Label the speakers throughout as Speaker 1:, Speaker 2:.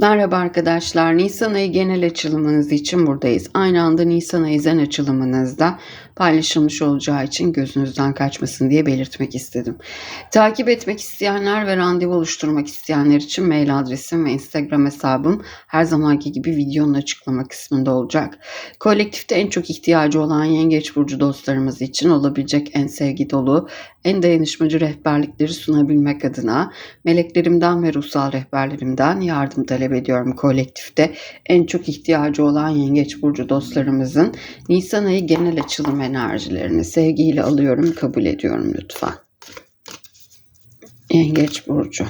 Speaker 1: Merhaba arkadaşlar. Nisan ayı genel açılımınız için buradayız. Aynı anda Nisan ayı zen açılımınızda paylaşılmış olacağı için gözünüzden kaçmasın diye belirtmek istedim. Takip etmek isteyenler ve randevu oluşturmak isteyenler için mail adresim ve Instagram hesabım her zamanki gibi videonun açıklama kısmında olacak. Kolektifte en çok ihtiyacı olan Yengeç Burcu dostlarımız için olabilecek en sevgi dolu, en dayanışmacı rehberlikleri sunabilmek adına meleklerimden ve ruhsal rehberlerimden yardım talep ediyorum kolektifte. En çok ihtiyacı olan Yengeç Burcu dostlarımızın Nisan ayı genel açılım enerjilerini sevgiyle alıyorum, kabul ediyorum lütfen. Yengeç Burcu.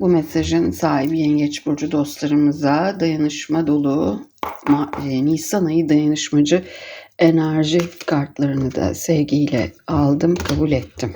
Speaker 1: Bu mesajın sahibi Yengeç Burcu dostlarımıza dayanışma dolu e, Nisan ayı dayanışmacı enerji kartlarını da sevgiyle aldım, kabul ettim.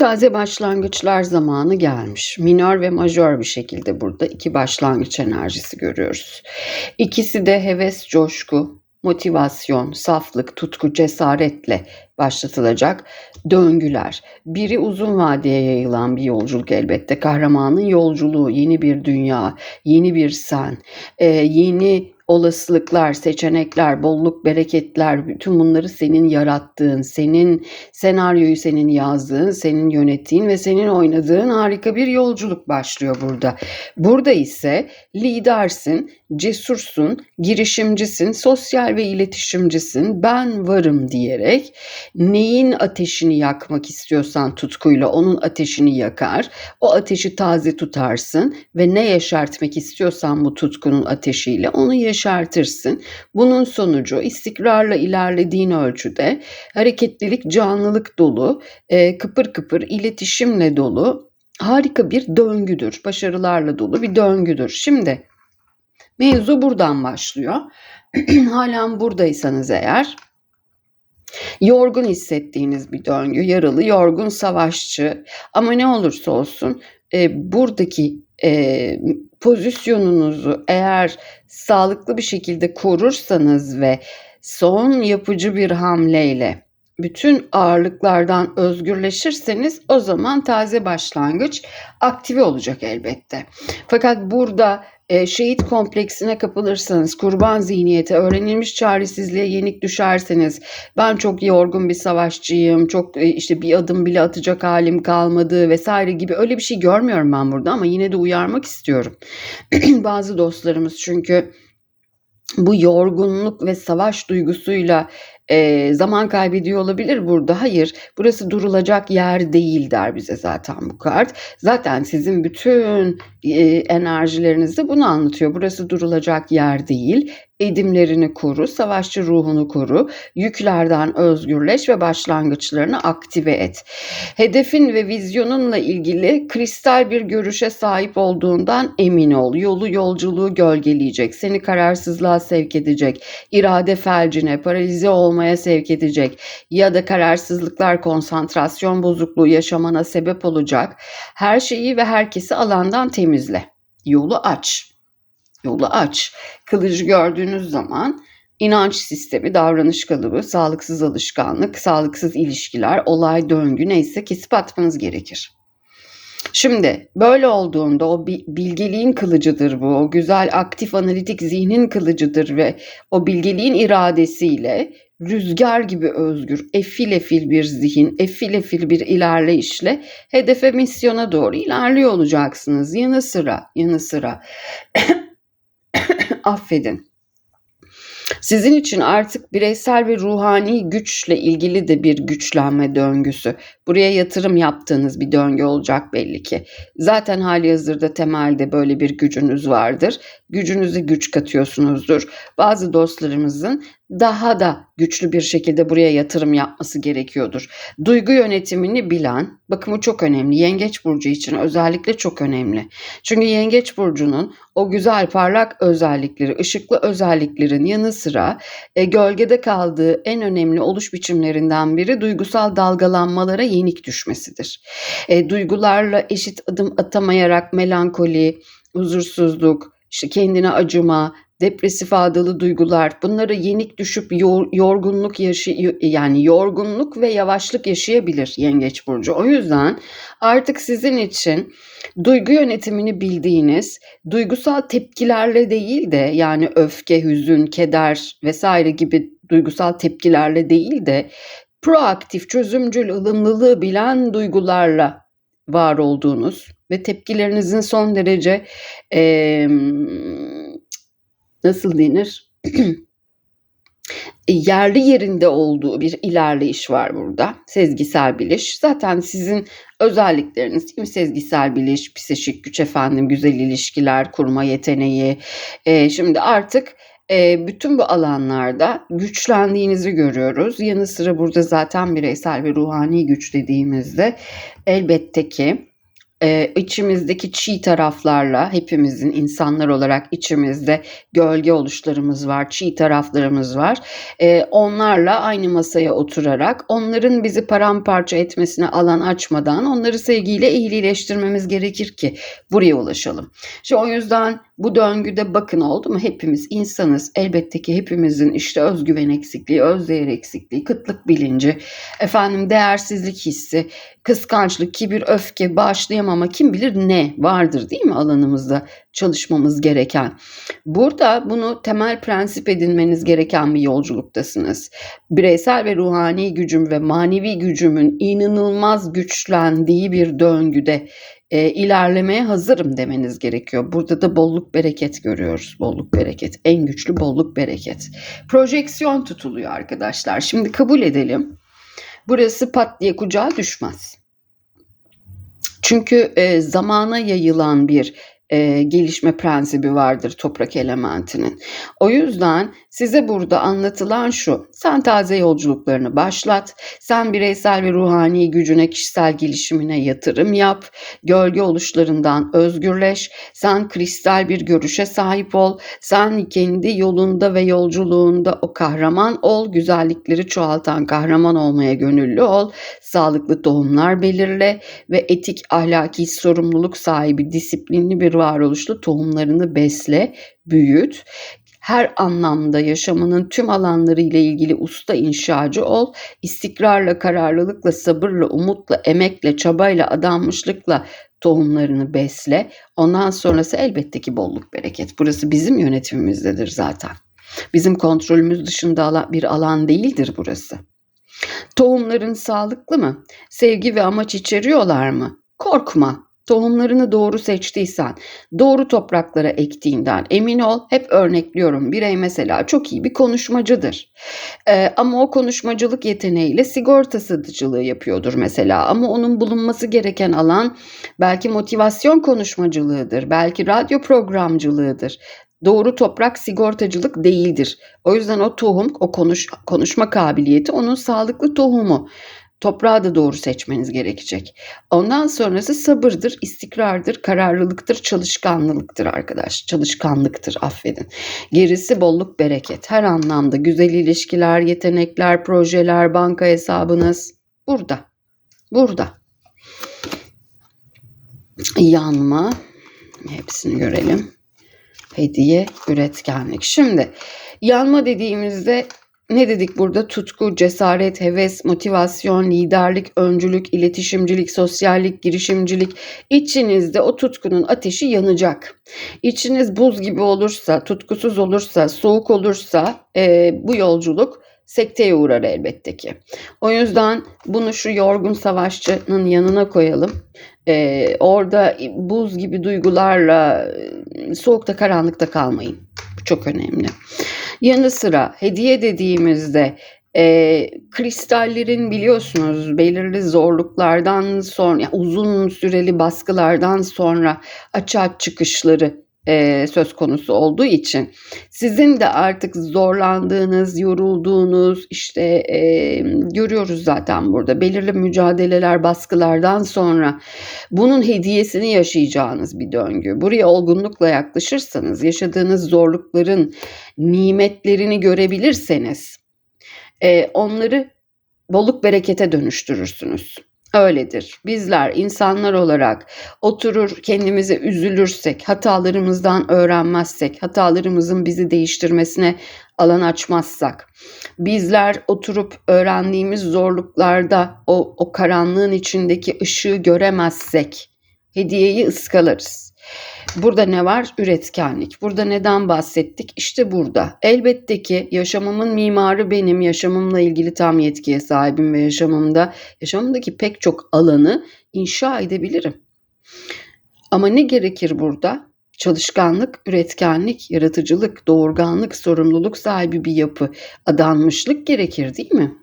Speaker 1: Taze başlangıçlar zamanı gelmiş. Minör ve majör bir şekilde burada iki başlangıç enerjisi görüyoruz. İkisi de heves, coşku, motivasyon, saflık, tutku, cesaretle başlatılacak döngüler. Biri uzun vadeye yayılan bir yolculuk elbette. Kahramanın yolculuğu, yeni bir dünya, yeni bir sen, e, yeni olasılıklar, seçenekler, bolluk, bereketler, bütün bunları senin yarattığın, senin senaryoyu senin yazdığın, senin yönettiğin ve senin oynadığın harika bir yolculuk başlıyor burada. Burada ise lidersin, cesursun, girişimcisin, sosyal ve iletişimcisin, ben varım diyerek neyin ateşini yakmak istiyorsan tutkuyla onun ateşini yakar, o ateşi taze tutarsın ve ne yaşartmak istiyorsan bu tutkunun ateşiyle onu yaşartırsın. Bunun sonucu istikrarla ilerlediğin ölçüde hareketlilik, canlılık dolu, e, kıpır kıpır iletişimle dolu harika bir döngüdür. Başarılarla dolu bir döngüdür. Şimdi mevzu buradan başlıyor. Halen buradaysanız eğer yorgun hissettiğiniz bir döngü, yaralı, yorgun savaşçı ama ne olursa olsun e, buradaki e, pozisyonunuzu eğer sağlıklı bir şekilde korursanız ve son yapıcı bir hamleyle bütün ağırlıklardan özgürleşirseniz o zaman taze başlangıç aktive olacak elbette. Fakat burada e, şehit kompleksine kapılırsanız, kurban zihniyete, öğrenilmiş çaresizliğe yenik düşerseniz, ben çok yorgun bir savaşçıyım, çok e, işte bir adım bile atacak halim kalmadı vesaire gibi öyle bir şey görmüyorum ben burada ama yine de uyarmak istiyorum. Bazı dostlarımız çünkü bu yorgunluk ve savaş duygusuyla e, zaman kaybediyor olabilir burada. Hayır, burası durulacak yer değil der bize zaten bu kart. Zaten sizin bütün e, enerjilerinizde bunu anlatıyor. Burası durulacak yer değil edimlerini koru, savaşçı ruhunu koru, yüklerden özgürleş ve başlangıçlarını aktive et. Hedefin ve vizyonunla ilgili kristal bir görüşe sahip olduğundan emin ol. Yolu yolculuğu gölgeleyecek, seni kararsızlığa sevk edecek, irade felcine, paralize olmaya sevk edecek ya da kararsızlıklar, konsantrasyon bozukluğu yaşamana sebep olacak. Her şeyi ve herkesi alandan temizle. Yolu aç yolu aç. Kılıcı gördüğünüz zaman inanç sistemi, davranış kalıbı, sağlıksız alışkanlık, sağlıksız ilişkiler, olay döngü neyse kesip atmanız gerekir. Şimdi böyle olduğunda o bilgeliğin kılıcıdır bu. O güzel aktif analitik zihnin kılıcıdır ve o bilgeliğin iradesiyle rüzgar gibi özgür, efil efil bir zihin, efil efil bir ilerleyişle hedefe misyona doğru ilerliyor olacaksınız. Yanı sıra, yanı sıra affedin. Sizin için artık bireysel ve ruhani güçle ilgili de bir güçlenme döngüsü. Buraya yatırım yaptığınız bir döngü olacak belli ki. Zaten hali hazırda temelde böyle bir gücünüz vardır. Gücünüze güç katıyorsunuzdur. Bazı dostlarımızın daha da güçlü bir şekilde buraya yatırım yapması gerekiyordur. Duygu yönetimini bilen, bakımı çok önemli. Yengeç burcu için özellikle çok önemli. Çünkü Yengeç burcunun o güzel parlak özellikleri, ışıklı özelliklerin yanı sıra e, gölgede kaldığı en önemli oluş biçimlerinden biri duygusal dalgalanmalara yenik düşmesidir. E, duygularla eşit adım atamayarak melankoli, huzursuzluk, işte kendine acıma, depresif adalı duygular bunları yenik düşüp yor, yorgunluk yaşı yani yorgunluk ve yavaşlık yaşayabilir yengeç burcu. O yüzden artık sizin için duygu yönetimini bildiğiniz, duygusal tepkilerle değil de yani öfke, hüzün, keder vesaire gibi duygusal tepkilerle değil de proaktif, çözümcül, ılımlılığı bilen duygularla var olduğunuz ve tepkilerinizin son derece e, nasıl denir? yerli yerinde olduğu bir ilerleyiş var burada. Sezgisel biliş. Zaten sizin özellikleriniz değil mi? Sezgisel biliş, psişik güç efendim, güzel ilişkiler kurma yeteneği. E, şimdi artık e, bütün bu alanlarda güçlendiğinizi görüyoruz. Yanı sıra burada zaten bireysel ve ruhani güç dediğimizde elbette ki e, içimizdeki çiğ taraflarla hepimizin insanlar olarak içimizde gölge oluşlarımız var, çiğ taraflarımız var. E, onlarla aynı masaya oturarak onların bizi paramparça etmesine alan açmadan onları sevgiyle iyilileştirmemiz gerekir ki buraya ulaşalım. İşte o yüzden bu döngüde bakın oldu mu hepimiz insanız. Elbette ki hepimizin işte özgüven eksikliği, özdeğer eksikliği, kıtlık bilinci, efendim değersizlik hissi, kıskançlık, kibir, öfke, bağışlayamama kim bilir ne vardır değil mi alanımızda çalışmamız gereken. Burada bunu temel prensip edinmeniz gereken bir yolculuktasınız. Bireysel ve ruhani gücüm ve manevi gücümün inanılmaz güçlendiği bir döngüde e, ilerlemeye hazırım demeniz gerekiyor. Burada da bolluk bereket görüyoruz. Bolluk bereket. En güçlü bolluk bereket. Projeksiyon tutuluyor arkadaşlar. Şimdi kabul edelim. Burası pat diye kucağa düşmez. Çünkü e, zamana yayılan bir e, gelişme prensibi vardır toprak elementinin. O yüzden size burada anlatılan şu. Sen taze yolculuklarını başlat. Sen bireysel ve ruhani gücüne, kişisel gelişimine yatırım yap. Gölge oluşlarından özgürleş. Sen kristal bir görüşe sahip ol. Sen kendi yolunda ve yolculuğunda o kahraman ol. Güzellikleri çoğaltan kahraman olmaya gönüllü ol. Sağlıklı tohumlar belirle ve etik, ahlaki sorumluluk sahibi, disiplinli bir varoluşlu tohumlarını besle, büyüt. Her anlamda yaşamının tüm alanları ile ilgili usta inşacı ol. İstikrarla, kararlılıkla, sabırla, umutla, emekle, çabayla, adanmışlıkla tohumlarını besle. Ondan sonrası elbette ki bolluk bereket. Burası bizim yönetimimizdedir zaten. Bizim kontrolümüz dışında bir alan değildir burası. Tohumların sağlıklı mı? Sevgi ve amaç içeriyorlar mı? Korkma. Tohumlarını doğru seçtiysen, doğru topraklara ektiğinden emin ol. Hep örnekliyorum. Birey mesela çok iyi bir konuşmacıdır. Ee, ama o konuşmacılık yeteneğiyle sigorta satıcılığı yapıyordur mesela. Ama onun bulunması gereken alan belki motivasyon konuşmacılığıdır. Belki radyo programcılığıdır doğru toprak sigortacılık değildir. O yüzden o tohum, o konuş, konuşma kabiliyeti onun sağlıklı tohumu. Toprağı da doğru seçmeniz gerekecek. Ondan sonrası sabırdır, istikrardır, kararlılıktır, çalışkanlıktır arkadaş. Çalışkanlıktır affedin. Gerisi bolluk bereket. Her anlamda güzel ilişkiler, yetenekler, projeler, banka hesabınız burada. Burada. Yanma. Hepsini görelim. Hediye, üretkenlik. Şimdi yanma dediğimizde ne dedik burada? Tutku, cesaret, heves, motivasyon, liderlik, öncülük, iletişimcilik, sosyallik, girişimcilik. İçinizde o tutkunun ateşi yanacak. İçiniz buz gibi olursa, tutkusuz olursa, soğuk olursa e, bu yolculuk sekteye uğrar elbette ki. O yüzden bunu şu yorgun savaşçının yanına koyalım. Ee, orada buz gibi duygularla soğukta karanlıkta kalmayın. Bu çok önemli. Yanı sıra hediye dediğimizde e, kristallerin biliyorsunuz belirli zorluklardan sonra yani uzun süreli baskılardan sonra açığa çıkışları e, söz konusu olduğu için sizin de artık zorlandığınız, yorulduğunuz işte e, görüyoruz zaten burada belirli mücadeleler, baskılardan sonra bunun hediyesini yaşayacağınız bir döngü. Buraya olgunlukla yaklaşırsanız, yaşadığınız zorlukların nimetlerini görebilirseniz e, onları bolluk berekete dönüştürürsünüz. Öyledir. Bizler insanlar olarak oturur kendimize üzülürsek, hatalarımızdan öğrenmezsek, hatalarımızın bizi değiştirmesine alan açmazsak, bizler oturup öğrendiğimiz zorluklarda o, o karanlığın içindeki ışığı göremezsek, hediyeyi ıskalarız. Burada ne var? Üretkenlik. Burada neden bahsettik? İşte burada. Elbette ki yaşamımın mimarı benim. Yaşamımla ilgili tam yetkiye sahibim ve yaşamımda, yaşamımdaki pek çok alanı inşa edebilirim. Ama ne gerekir burada? Çalışkanlık, üretkenlik, yaratıcılık, doğurganlık, sorumluluk sahibi bir yapı, adanmışlık gerekir değil mi?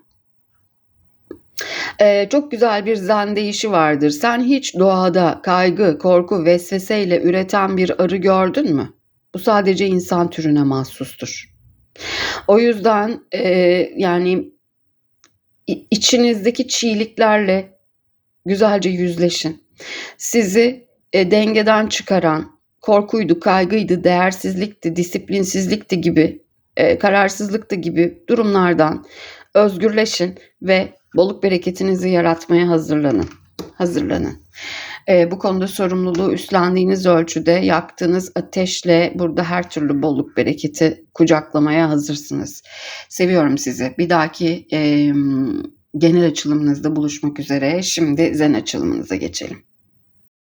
Speaker 1: Ee, çok güzel bir zen deyişi vardır. Sen hiç doğada kaygı, korku, vesveseyle üreten bir arı gördün mü? Bu sadece insan türüne mahsustur. O yüzden e, yani içinizdeki çiğliklerle güzelce yüzleşin. Sizi e, dengeden çıkaran korkuydu, kaygıydı, değersizlikti, disiplinsizlikti gibi, e, kararsızlıktı gibi durumlardan özgürleşin ve bolluk bereketinizi yaratmaya hazırlanın. Hazırlanın. E, bu konuda sorumluluğu üstlendiğiniz ölçüde yaktığınız ateşle burada her türlü bolluk bereketi kucaklamaya hazırsınız. Seviyorum sizi. Bir dahaki e, genel açılımınızda buluşmak üzere. Şimdi zen açılımınıza geçelim.